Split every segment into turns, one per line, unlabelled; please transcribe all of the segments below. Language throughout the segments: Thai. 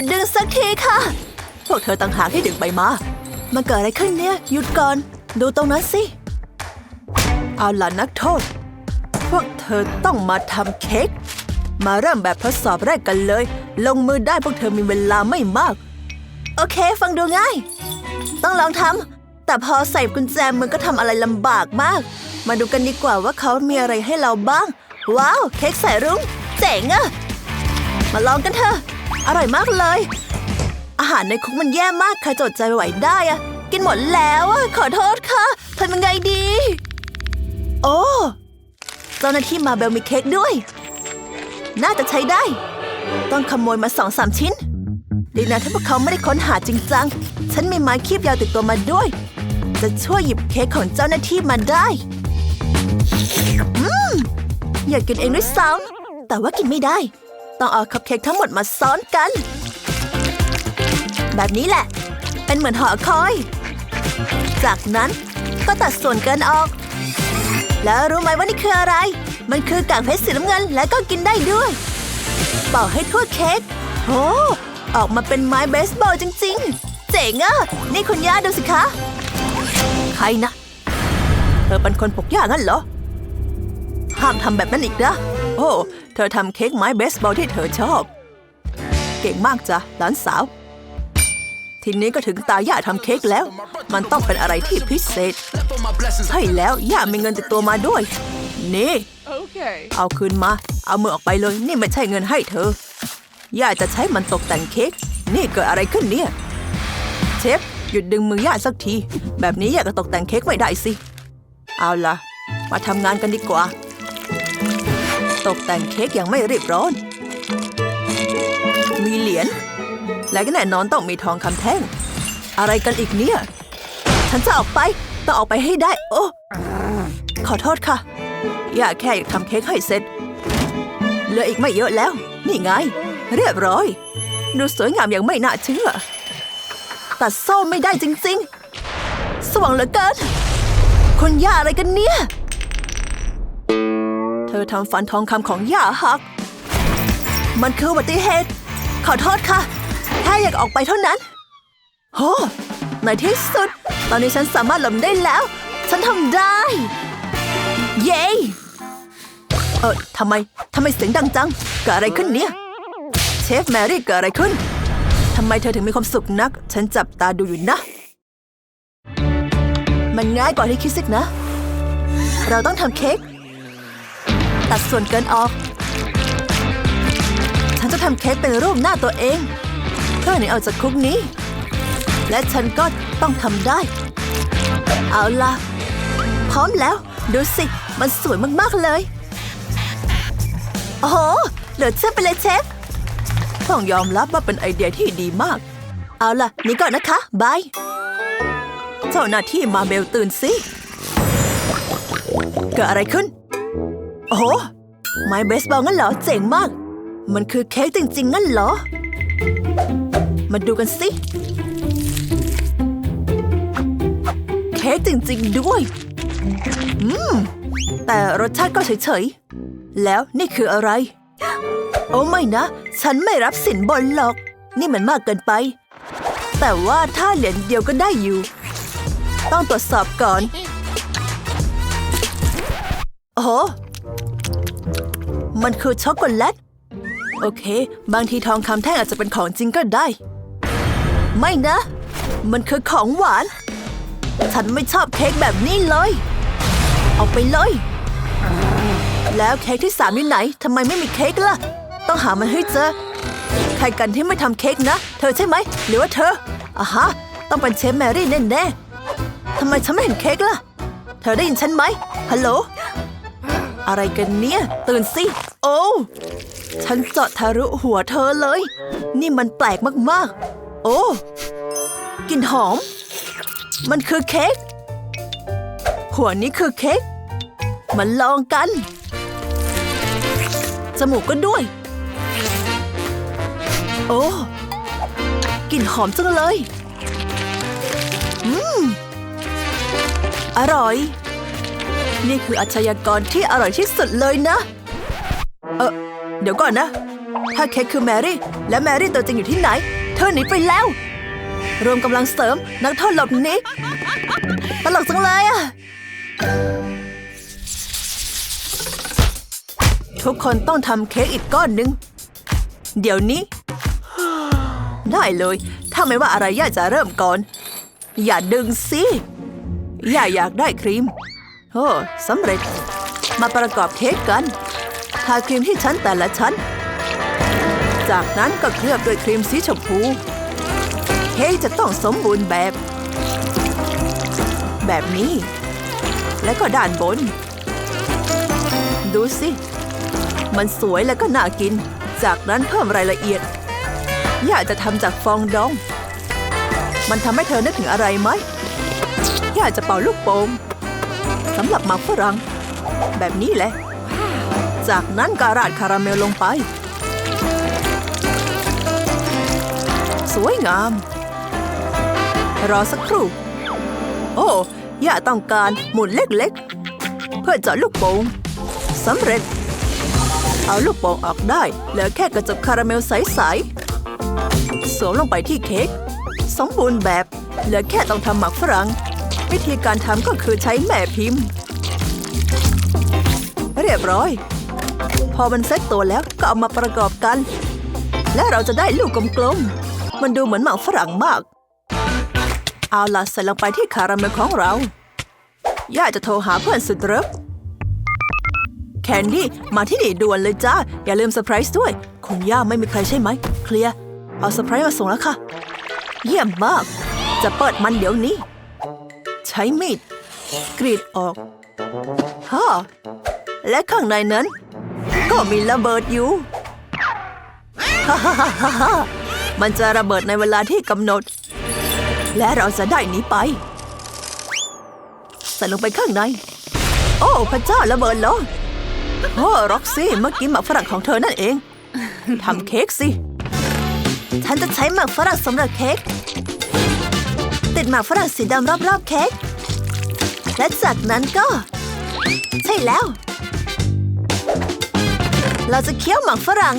ยุดดึงสักทีค่ะ พวกเธอต่างหากที่ดึงไปมา มันเกิดอะไรขึ้นเนี่ย หยุดก่อน ดูตรงนั้นสิ เอาล่ะนักโทษ พวกเธอต้องมาทำเค้ก มาเริ่มแบบทดสอบแรกกันเลย ลงมือได้พวกเธอมีเวลาไม่มาก โอเค ฟังดูง่าย ต้องลองทำ แต่พอใส่กุญแจมือก็ทำอะไรลำบากมาก มาดูกันดีกว่าว่าเขามีอะไรให้เราบ้าง ว้าว เค้กใส่รุ้งเจ๋งอะมาลองกันเถอะ อร่อยมากเลย อาหารในคุกมันแย่มากใครจดใจไหวได้อะกินหมดแล้วอะขอโทษค่ะทำยังไงดี โอ้เจ้าหน้าที่มาเบลมีเค้กด้วย น่าจะใช้ได้ ต้องขโมยมาสองสามชิ้น ดีนะที่พวกเขาไม่ได้ค้นหาจริงจัง ฉันมีไม้คีบยาวติดตัวมาด้วย จะช่วยหยิบเค้กของเจ้าหน้าที่มาได้อืมอยากกินเองด้วยซ้ำแต่ว่ากินไม่ได้ ต้องเอาคัพเค้กทั้งหมดมาซ้อนกัน แบบนี้แหละ เป็นเหมือนหอคอย จากนั้นก็ตัดส่วนเกินออก แล้วรู้ไหมว่านี่คืออะไร มันคือกากเพชรสีน้ำเงินและก็กินได้ด้วย เป่าให้ทั่วเค้กโอ้ออกมาเป็นไม้เบสบอลจริง ๆ เจ๋งอะนี่คุณย่าดูสิคะ ใครนะ เธอเป็นคนปกหญ้างั้นเหรอ ห้ามทำแบบนั้นอีกนะ โอ้ ธอทำเค้กไม้เบสบอลที่เธอชอบ เก่งมากจ้ะหลานสาว ทีนี้ก็ถึงตาย่าทำเค้กแล้ว มันต้องเป็นอะไรที่พิเศษใช่แล้วย่ามีเงินติดตัวมาด้วย นี่
Okay.
เอาคืนมา เอามือออกไปเลย นี่ไม่ใช่เงินให้เธอย่าจะใช้มันตกแต่งเค้ก นี่เกิดอะไรขึ้นเนี่ย เชฟหยุดดึงมือย่าสักที แบบนี้ย่าก็ตกแต่งเค้กไม่ได้สิ เอาล่ะ มาทำงานกันดีกว่า ตกแต่งเค้กอย่างไม่รีบร้อน มีเหรียญ และก็แน่นอนต้องมีทองคำแท่ง อะไรกันอีกเนี่ย ฉันจะออกไป ต้องออกไปให้ได้ โอ้ ขอโทษค่ะย่าแค่อยากทำเค้กให้เสร็จ เหลืออีกไม่เยอะแล้ว นี่ไง เรียบร้อย ดูสวยงามอย่างไม่น่าเชื่อ ตัดโซ่ไม่ได้จริง ๆ สว่างเหลือเกินคุณย่าอะไรกันเนี่ย เธอทำฟันทองคำของย่าหัก มันคืออุบัติเหตุ ขอโทษค่ะ แค่อยากออกไปเท่านั้นโหในที่สุด ตอนนี้ฉันสามารถหลบได้แล้ว ฉันทำได้ เย้ เออทำไม ทำไมเสียงดังจัง เกิดอะไรขึ้นเนี่ย เชฟแมรี่เกิดอะไรขึ้น ทำไมเธอถึงมีความสุขนัก ฉันจับตาดูอยู่นะ มันง่ายกว่าที่คิดสินะ เราต้องทำเค้ก ตัดส่วนเกินออก ฉันจะทำเค้กเป็นรูปหน้าตัวเอง เพื่อหนีออกจากคุกนี้ และฉันก็ต้องทำได้ เอาล่ะ พร้อมแล้ว ดูสิ มันสวยมากๆเลย โอ้โหเหลือเชื่อไปเลยเชฟต้องยอมรับว่าเป็นไอเดียที่ดีมาก เอาล่ะ นี่ก่อนนะคะ บาย เจ้าหน้าที่มาเบลตื่นสิ เกิดอะไรขึ้น โอ้โหไม้เบสบอลงั้นเหรอ เจ๋งมาก มันคือเค้กจริง ๆ งั้นเหรอ มาดูกันสิ เค้กจริง ๆ ด้วย อืม แต่รสชาติก็เฉย ๆ แล้วนี่คืออะไร โอ้ไม่นะ ฉันไม่รับสินบนหรอก นี่มันมากเกินไป แต่ว่าถ้าเหรียญเดียวก็ได้อยู่ ต้องตรวจสอบก่อน โอ้ มันคือช็อกโกแลต โอเค บางทีทองคำแท่งอาจจะเป็นของจริงก็ได้ ไม่นะ มันคือของหวาน ฉันไม่ชอบเค้กแบบนี้เลย เอาไปเลย แล้วเค้กที่สามอยู่ไหนทำไมไม่มีเค้กล่ะ ต้องหามันให้เจอ ใครกันที่ไม่ทำเค้กนะ เธอใช่ไหม หรือว่าเธออะฮะ ต้องเป็นเชฟแมรี่แน่ๆทำไมฉันไม่เห็นเค้กล่ะ เธอได้ยินฉันไหมฮัลโหล อะไรกันเนี่ย ตื่นสิ โอ้ฉันเจาะทะลุหัวเธอเลย นี่มันแปลกมากๆ โอ้กลิ่นหอม มันคือเค้กหัวนี้คือเค้กมาลองกัน จมูกก็ด้วย โอ้กลิ่นหอมจังเลย อืม อร่อย นี่คืออาชญากรที่อร่อยที่สุดเลยนะ เออเดี๋ยวก่อนนะ ถ้าเค้กคือแมรี่ และแมรี่ตัวจริงอยู่ที่ไหน เธอหนีไปแล้ว รวมกำลังเสริม นักโทษหลบหนีตลกจังเลยอะทุกคนต้องทำเค้กอีกก้อนหนึ่งเดี๋ยวนี้ ได้เลย ถ้าไม่ว่าอะไรย่าจะเริ่มก่อน อย่าดึงสิ ย่าอยากได้ครีม โอ้สำเร็จ มาประกอบเค้กกันทาครีมที่ชั้นแต่ละชั้น จากนั้นก็เคลือบด้วยครีมสีชมพู เค้กจะต้องสมบูรณ์แบบ แบบนี้ แล้วก็ด้านบน ดูสิ มันสวยแล้วก็น่ากิน จากนั้นเพิ่มรายละเอียด อยากจะทำจากฟองดอง มันทำให้เธอนึกถึงอะไรไหมอยากจะเป่าลูกโป่งำหรับหมักฝรั่ง แบบนี้แหละ จากนั้นก็ราดคาราเมลลงไป สวยงาม รอสักครู่ โอ้ย่าต้องการหมุนเล็กๆ เพื่อเจาะลูกโป่งสำเร็จ เอาลูกโป่งออกได้ เหลือแค่กระจกคาราเมลใสๆสวมลงไปที่เค้กสมบูรณ์แบบ เหลือแค่ต้องทำหมักฝรั่ง วิธีการทำก็คือใช้แม่พิมพ์ เรียบร้อย พอมันเซ็ตตัวแล้วก็เอามาประกอบกัน และเราจะได้ลูกกลมๆ มันดูเหมือนหมักฝรั่งมาก เอาล่ะใส่ลงไปที่คาราเมลของเรา ย่าจะโทรหาเพื่อนสุดรักแคนดี้มาที่นี่ด่วนเลยจ้า อย่าลืมเซอร์ไพรส์ด้วยคุณย่าไม่มีใครใช่ไหม เคลียร์ เอาเซอร์ไพรส์มาส่งแล้วค่ะ เยี่ยมมาก จะเปิดมันเดี๋ยวนี้ ใช้มีดกรีดออกฮ่าและข้างในนั้น ก็มีระเบิดอยู่ฮ่าฮ่าฮ่าฮ่ามันจะระเบิดในเวลาที่กำหนด และเราจะได้หนีไปใส่ลงไปข้างใน โอ้พระเจ้าระเบิดเหรอโอ้ร็อกซี่เมื่อกี้หมักฝรั่งของเธอนั่นเองทำเค้กสิ ฉันจะใช้หมักฝรั่งสำหรับเค้ก ติดหมักฝรั่งสีดำรอบๆเค้ก และจากนั้นก็ ใช่แล้ว เราจะเคี้ยวหมักฝรั่ง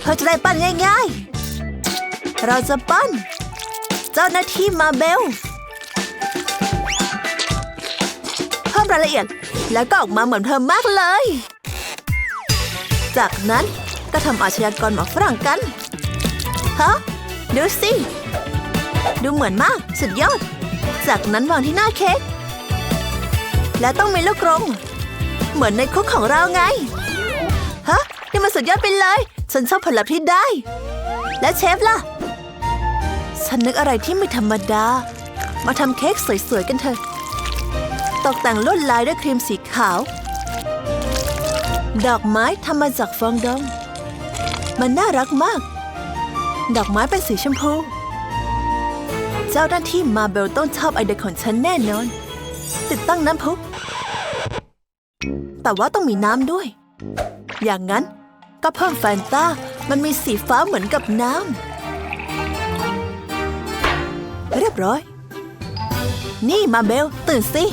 เธอจะได้ปั้นง่ายๆ เราจะปั้น เจ้าหน้าที่มาเบลเพิ่มรายละเอียดแล้วก็ออกมาเหมือนเธอมากเลย จากนั้นก็ทำอาชญากรหมักฝรั่งกัน ฮะ ดูสิ ดูเหมือนมาก สุดยอด จากนั้นวางที่หน้าเค้ก และต้องมีลูกกรง เหมือนในคุกของเราไง ฮะ นี่มันสุดยอดไปเลย ฉันชอบผลลัพธ์ที่ได้ และเชฟล่ะ ฉันนึกอะไรที่ไม่ธรรมดา มาทำเค้กสวยๆกันเถอะ ตกแต่งลวดลายด้วยครีมสีขาว ดอกไม้ทำมาจากฟองดอง มันน่ารักมาก ดอกไม้เป็นสีชมพู เจ้าหน้าที่มาเบลต้องชอบไอเดียของฉันแน่นอน ติดตั้งน้ำพุ แต่ว่าต้องมีน้ำด้วย อย่างนั้นก็เพิ่มแฟนตามันมีสีฟ้าเหมือนกับน้ำ เรียบร้อย นี่มาเบลตื่นสิ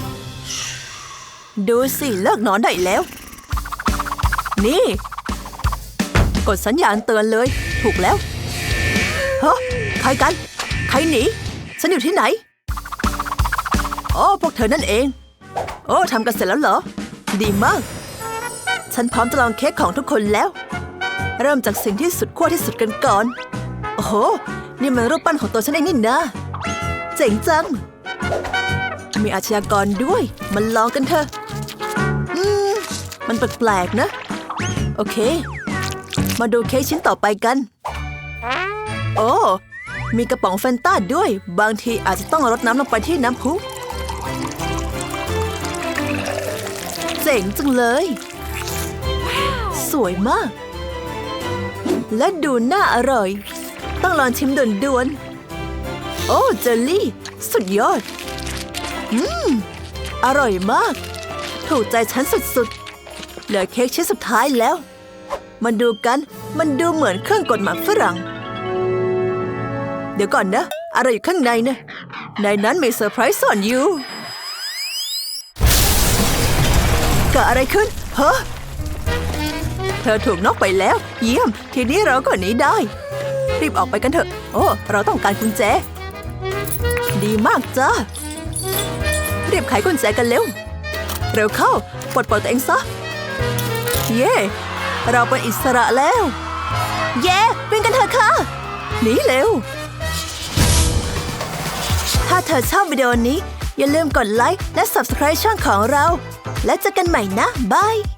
ดูสิเลิกนอนได้แล้ว นี่ กดสัญญาณเตือนเลย ถูกแล้วฮะใครกัน ใครหนี ฉันอยู่ที่ไหน โอ้พวกเธอนั่นเอง โอ้ทำกันเสร็จแล้วเหรอ ดีมาก ฉันพร้อมจะลองเค้กของทุกคนแล้ว เริ่มจากสิ่งที่สุดขั้วที่สุดกันก่อน โอ้โห นี่มันรูปปั้นของตัวฉันเองนี่นะเจ๋งจัง มีอาชญากรด้วย มันลองกันเถอะอืมมันแปลกๆนะ โอเค มาดูเค้กชิ้นต่อไปกัน โอ้ มีกระป๋องแฟนต้าด้วย บางทีอาจจะต้องรดน้ำลงไปที่น้ำพุเจ๋งจังเลย สวยมาก และดูน่าอร่อย ต้องลองชิมด่วนๆ โอ้เจลลี่ สุดยอด อืม อร่อยมาก ถูกใจฉันสุดๆ เหลือเค้กชิ้นสุดท้ายแล้ว มันดูกัน มันดูเหมือนเครื่องกดหมากฝรั่ง เดี๋ยวก่อนนะ อะไรอยู่ข้างในนะในนั้นมีเซอร์ไพรส์ซ่อนอยู่เกิดอะไรขึ้นเฮ้อเธอถูกน็อกไปแล้ว เยี่ยม ทีนี้เราก็หนีได้ รีบออกไปกันเถอะ โอ้ เราต้องการกุญแจ ดีมากจ้ารีบไขกุญแจกันเร็ว เร็วเข้า ปลดปล่อยตัวเองซะ เย่เราเป็นอิสระแล้ว เย่วิ่งกันเถอะค่ะหนีเร็วาเธอชอบวิดีโอนี้ อย่าลืมกดไลค์และ Subscribe ช่องของเรา แล้วเจอกันใหม่นะบาย